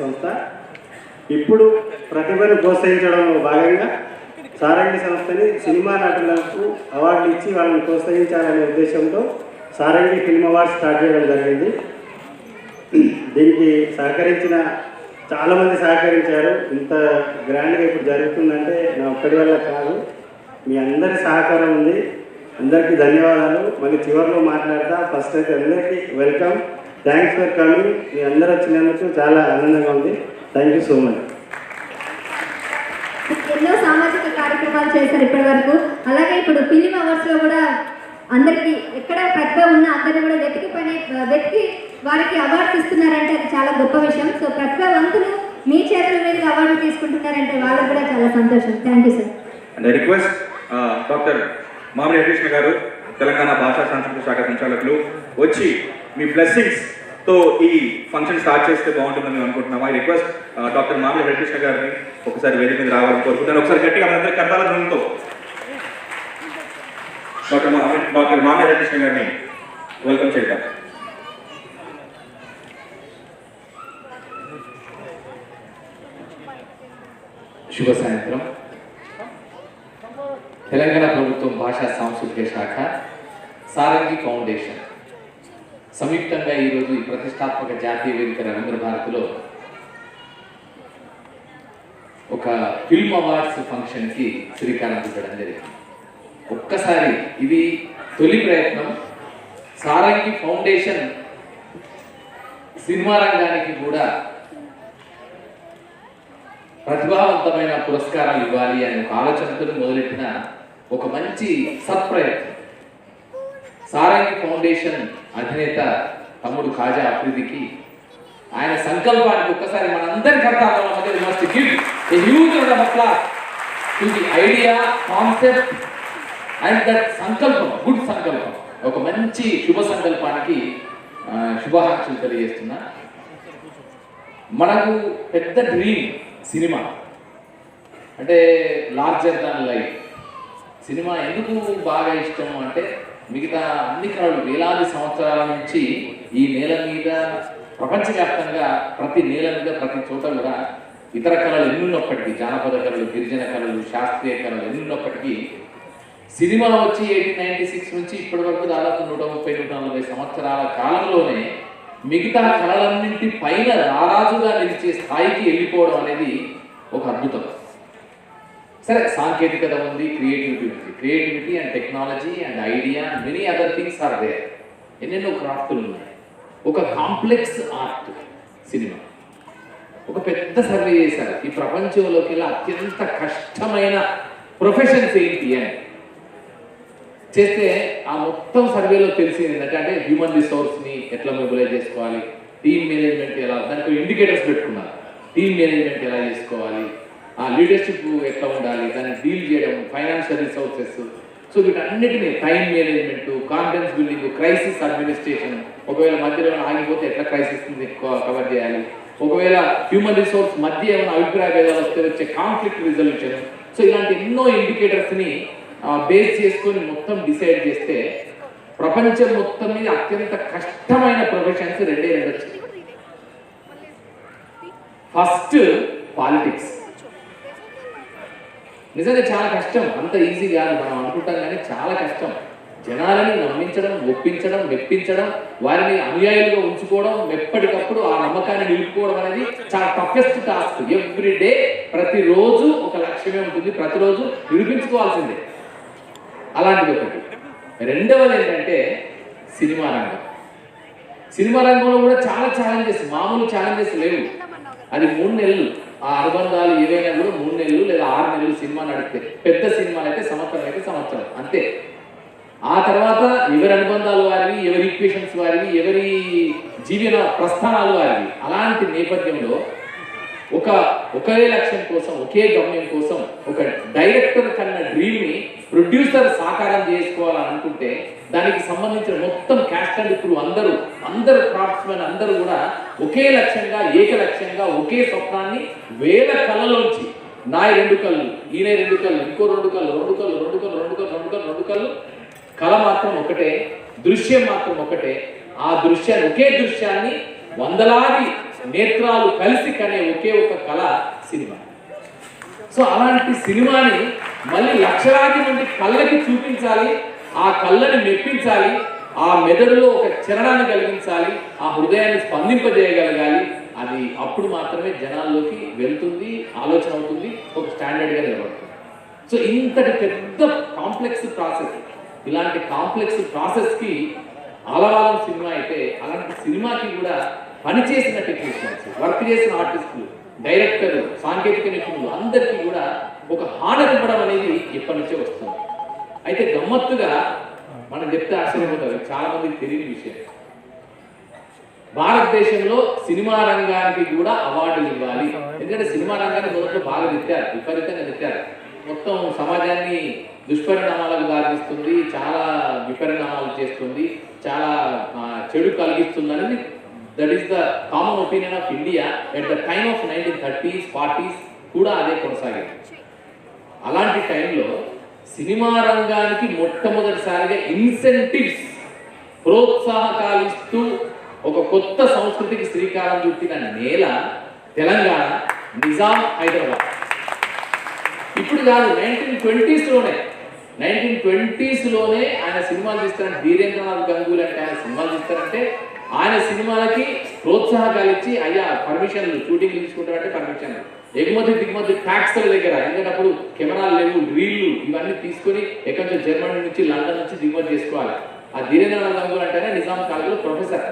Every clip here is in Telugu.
సంస్థ. ఇప్పుడు ప్రతిభను ప్రోత్సహించడంలో భాగంగా సారంగి సంస్థని సినిమా నటులకు అవార్డులు ఇచ్చి వాళ్ళని ప్రోత్సహించాలనే ఉద్దేశంతో సారంగి ఫిల్మ్ అవార్డ్స్ స్టార్ట్ చేయడం జరిగింది. దీనికి సహకరించిన చాలామంది సహకరించారు. ఇంత గ్రాండ్గా ఇప్పుడు జరుగుతుందంటే నా ఒక్కడి వల్ల కాదు. మీ అందరి సహకారం ఉంది. అందరికీ ధన్యవాదాలు. మళ్ళీ చివరిలో మాట్లాడతా. ఫస్ట్ అయితే అందరికీ వెల్కమ్. థ్యాంక్స్ ఫర్ కమింగ్ మీ అందరూ వచ్చినందుకు చాలా ఆనందంగా ఉంది. థ్యాంక్ యూ సో మచ్ ఎన్నో సామాజిక కార్యక్రమాలు చేశారు ఇప్పటి వరకు అలాగే ఇప్పుడు ఫిలిం అవార్డ్స్లో కూడా అందరికి ఎక్కడ ప్రతిభ ఉన్నా అందరిని కూడా వెతికి పని వెతికి వారికి అవార్డ్స్ ఇస్తున్నారంటే అది చాలా గొప్ప విషయం. సో ప్రతిభావంతులు మీ చేతుల మీదుగా అవార్డు తీసుకుంటున్నారంటే వాళ్ళకు కూడా చాలా సంతోషం. Thank you sir and request doctor Mamidi Harikrishna garu Telangana భాషా సాంస్కృతిక శాఖ సంచాలకులు వచ్చి మీ బ్లెస్సింగ్స్తో ఈ ఫంక్షన్ స్టార్ట్ చేస్తే బాగుంటుందని మేము అనుకుంటున్నాం. I request doctor Mamidi Harikrishna గారిని ఒకసారి వేదిక మీద రావాలని కోరుకుంటాను ఒకసారి గట్టిగా మనందరి కర్తాల ధ్వనితో డాక్టర్ డాక్టర్ మామిడి హరికృష్ణ గారిని వెల్కమ్ చేద్దాం. శుభ సాయంత్రం. తెలంగాణ ప్రభుత్వం భాషా సాంస్కృతిక శాఖ సారంగి ఫౌండేషన్. సంయుక్తంగా ఈరోజు ఈ ప్రతిష్టాత్మక జాతీయ వేదిక రవీంద్ర భారతిలో ఒక ఫిల్మ్ అవార్డ్స్ ఫంక్షన్కి శ్రీకారం చుట్టడం జరిగింది. ఒక్కసారి ఇది తొలి ప్రయత్నం. సారంగి ఫౌండేషన్ సినిమా రంగానికి కూడా ప్రతిభావంతమైన పురస్కారాలు ఇవ్వాలి అనే ఒక ఆలోచనతో మొదలెట్టిన ఒక మంచి సత్ప్రయత్నం. సారంగి ఫౌండేషన్ అధినేత తమ్ముడు ఖాజా అభివృద్ధికి ఆయన సంకల్పానికి ఒక్కసారి మనందరి కర్తార్థం must give a huge to the idea concept and that సంకల్పం గుడ్ సంకల్పం. ఒక మంచి శుభ సంకల్పానికి శుభాకాంక్షలు తెలియజేస్తున్నా. మనకు పెద్ద డ్రీమ్ సినిమా. అంటే లార్జర్ దాన్ లైఫ్ సినిమా ఎందుకు బాగా ఇష్టం అంటే మిగతా అన్ని కళలు వేలాది సంవత్సరాల నుంచి ఈ నేల మీద ప్రపంచవ్యాప్తంగా ప్రతి నేల మీద ప్రతి చోట కూడా ఇతర కళలు ఎన్నున్నప్పటికీ జానపద కళలు గిరిజన కళలు శాస్త్రీయ కళలు ఎన్నున్నప్పటికీ సినిమా వచ్చి ఎయిటీన్ నైన్టీ సిక్స్ నుంచి ఇప్పటి వరకు దాదాపు నూట ముప్పై నూట నలభై సంవత్సరాల కాలంలోనే మిగతా కళలన్నింటి పైన రారాజుగా నిలిచే స్థాయికి వెళ్ళిపోవడం అనేది ఒక అద్భుతం. సరే సాంకేతికత ఉంది క్రియేటివిటీ ఉంది. Creativity and technology and idea and many other things are there ఎన్నెన్నో క్రాఫ్ట్లు ఉన్నాయి. ఒక కాంప్లెక్స్ ఆర్ట్ సినిమా ఒక పెద్ద సర్వే చేశారు. ఈ ప్రపంచంలోకి వెళ్ళి అత్యంత కష్టమైన ప్రొఫెషన్స్ ఏంటి అని. చేస్తే ఆ మొత్తం సర్వేలో తెలిసింది ఏంటంటే అంటే హ్యూమన్ రిసోర్స్ని ఎట్లా మొబిలైజ్ చేసుకోవాలి? టీమ్ మేనేజ్మెంట్ ఎలా? దానికి ఇండికేటర్స్ పెట్టుకున్నారు. టీమ్ మేనేజ్మెంట్ ఎలా చేసుకోవాలి? ఆ లీడర్షిప్ ఎట్లా ఉండాలి? దాన్ని డీల్ చేయడం ఫైనాన్షియల్ రిసోర్సెస్ సో వీటన్నిటిని time management confidence building crisis administration ఒకవేళ మధ్యలో ఏమైనా ఆగిపోతే ఎట్లా క్రైసిస్ కవర్ చేయాలి? ఒకవేళ హ్యూమన్ రిసోర్స్ మధ్య ఏమైనా అభిప్రాయ భేదాలు వస్తే వచ్చే కాన్ఫ్లిక్ట్ రిజల్యూషన్ సో ఇలాంటి ఎన్నో ఇండికేటర్స్ని బేస్ చేసుకొని మొత్తం డిసైడ్ చేస్తే ప్రపంచం మొత్తం మీద అత్యంత కష్టమైన ప్రొఫెషన్స్ రెండే రెండు వచ్చాయి. ఫస్ట్ పాలిటిక్స్ నిజంగా చాలా కష్టం. అంత ఈజీ కాదు. మనం అనుకుంటాం కానీ చాలా కష్టం. జనాలని నమ్మించడం ఒప్పించడం మెప్పించడం వారిని అనుయాయులుగా ఉంచుకోవడం ఎప్పటికప్పుడు ఆ నమ్మకాన్ని నిలుపుకోవడం అనేది చాలా టఫెస్ట్ టాస్క్ ఎవ్రీ డే ప్రతిరోజు ఒక లక్ష్యమే ఉంటుంది. ప్రతిరోజు నిరూపించుకోవాల్సిందే. అలాంటిది ఒకటి. రెండవది ఏంటంటే సినిమా రంగం. సినిమా రంగంలో కూడా చాలా ఛాలెంజెస్ మామూలు ఛాలెంజెస్ లేవు. అది మూడు నెలలు. ఆ అనుబంధాలు ఏవైనా కూడా మూడు నెలలు లేదా ఆరు నెలలు సినిమా నడిపితే పెద్ద సినిమాలు అయితే సంవత్సరం అయితే సంవత్సరం అంతే. ఆ తర్వాత ఎవరి అనుబంధాలు వారివి ఎవరి ఈక్వేషన్స్ వారివి ఎవరి జీవన ప్రస్థానాలు వారివి అలాంటి నేపథ్యంలో ఒక ఒకే లక్ష్యం కోసం ఒకే గమ్యం కోసం ఒక డైరెక్టర్ కన్న డ్రీమ్ని ప్రొడ్యూసర్ సాకారం చేసుకోవాలనుకుంటే దానికి సంబంధించిన మొత్తం క్యాస్ట్ అండ్ ఇప్పుడు అందరూ అందరు క్రాఫ్ట్స్మెన్ అందరూ కూడా ఒకే లక్ష్యంగా ఏక లక్ష్యంగా ఒకే స్వప్నాన్ని వేల కళ్ళలోంచి నా రెండు కళ్ళు ఈయన రెండు కళ్ళు ఇంకో రెండు కళ్ళు రెండు కళ్ళు రెండు కళ్ళు రెండు కళ్ళు రెండు కళ్ళు రెండు కళ్ళు. కళ మాత్రం ఒకటే దృశ్యం మాత్రం ఒకటే. ఆ దృశ్యాన్ని ఒకే దృశ్యాన్ని వందలాది నేత్రాలు కలిసి కనే ఒకే ఒక కళ సినిమా. సో అలాంటి సినిమాని మళ్ళీ లక్షలాది మంది కళ్ళకి చూపించాలి ఆ కళ్ళని మెప్పించాలి ఆ మెదడులో ఒక చరణాన్ని కలిగించాలి ఆ హృదయాన్ని స్పందింపజేయగలగాలి అది అప్పుడు మాత్రమే జనాల్లోకి వెళ్తుంది ఆలోచన అవుతుంది ఒక స్టాండర్డ్గా నిలబడుతుంది. సో ఇంతటి పెద్ద కాంప్లెక్స్ ప్రాసెస్ ఇలాంటి కాంప్లెక్స్ ప్రాసెస్కి అలవాలం సినిమా అయితే అలాంటి సినిమాకి కూడా పనిచేసిన టెక్నీషియన్స్ వర్క్ చేసిన ఆర్టిస్టులు డైరెక్టర్ సాంకేతిక నిపుణులు అందరికీ కూడా ఒక హానర్ ఇవ్వడం అనేది ఎప్పటి నుంచే వస్తుంది. అయితే గమ్మత్తుగా మనం చెప్తే ఆశ్చర్యపోతారు. చాలా మందికి తెలియని విషయం. భారతదేశంలో సినిమా రంగానికి కూడా అవార్డులు ఇవ్వాలి. ఎందుకంటే సినిమా రంగాన్ని మొదట్లో బాగా తిట్టారు. విపరీతంగా తిట్టారు. మొత్తం సమాజాన్ని దుష్పరిణామాలకు దారిస్తుంది చాలా విపరిణామాలు చేస్తుంది. చాలా చెడు కలిగిస్తుంది that is the common opinion of India at the time of nineteen thirties forties కూడా అదే కొనసాగింది. అలాంటి టైంలో సినిమా రంగానికి మొట్టమొదటిసారిగా ఇన్సెంటివ్స్ ప్రోత్సాహకాలు ఇస్తూ ఒక కొత్త సంస్కృతికి శ్రీకారం చుట్టిన నేల తెలంగాణ నిజాం హైదరాబాద్. ఇప్పుడు కాదు నైన్టీన్ ట్వంటీస్లోనే నైన్టీన్ ట్వంటీస్లోనే ఆయన సినిమాలు తీస్తారంటే ధీరేంద్రనాథ్ గంగూలీ అంటే ఆయన సినిమాలు తీస్తారంటే ఆయన సినిమాలకి ప్రోత్సాహకాలు ఇచ్చి అయ్యా పర్మిషన్ షూటింగ్ తీసుకుంటారంటే పర్మిషన్. ఎగుమతి దిగుమతి ట్యాక్స్ల దగ్గర. ఎందుకంటే అప్పుడు కెమెరాలు లేవు రీళ్ళు ఇవన్నీ తీసుకొని ఎక్కడి జర్మనీ నుంచి లండన్ నుంచి దిగుమతి చేసుకోవాలి. ఆ ధీరేంద్రనాథ్ గంగూలీ అంటేనే నిజాం కాలేజీలో ప్రొఫెసర్.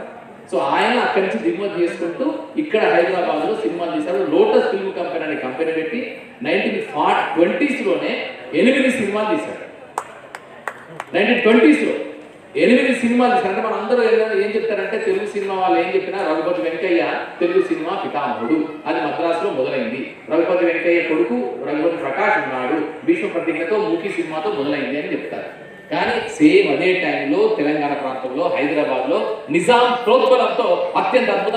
సో ఆయన అక్కడి నుంచి దిగుమతి చేసుకుంటూ ఇక్కడ హైదరాబాద్లో సినిమా సినిమాలు తీశారు. లోటస్ ఫిల్మ్ కంపెనీ అనే కంపెనీ పెట్టి నైన్టీన్ ఫార్ట్ ట్వంటీస్లోనే ఎనిమిది సినిమాలు తీశారు. నైన్టీన్ ట్వంటీస్లో. ఎనిమిది సినిమాలు అంటే మన అందరూ ఏం- చెప్తారంటే తెలుగు సినిమా వాళ్ళు ఏం చెప్పినా రఘుపతి వెంకయ్య తెలుగు సినిమా పితామహుడు అది మద్రాసులో మొదలైంది. రఘుపతి వెంకయ్య కొడుకు రఘుపతి ప్రకాష్ ఉన్నాడు. భీష్మ ప్రతిజ్ఞతో మూకీ సినిమాతో మొదలైంది అని చెప్తారు. కానీ సేమ్ అదే టైంలో తెలంగాణ ప్రాంతంలో హైదరాబాద్లో నిజాం ప్రోత్బలంతో అత్యంత అద్భుతంగా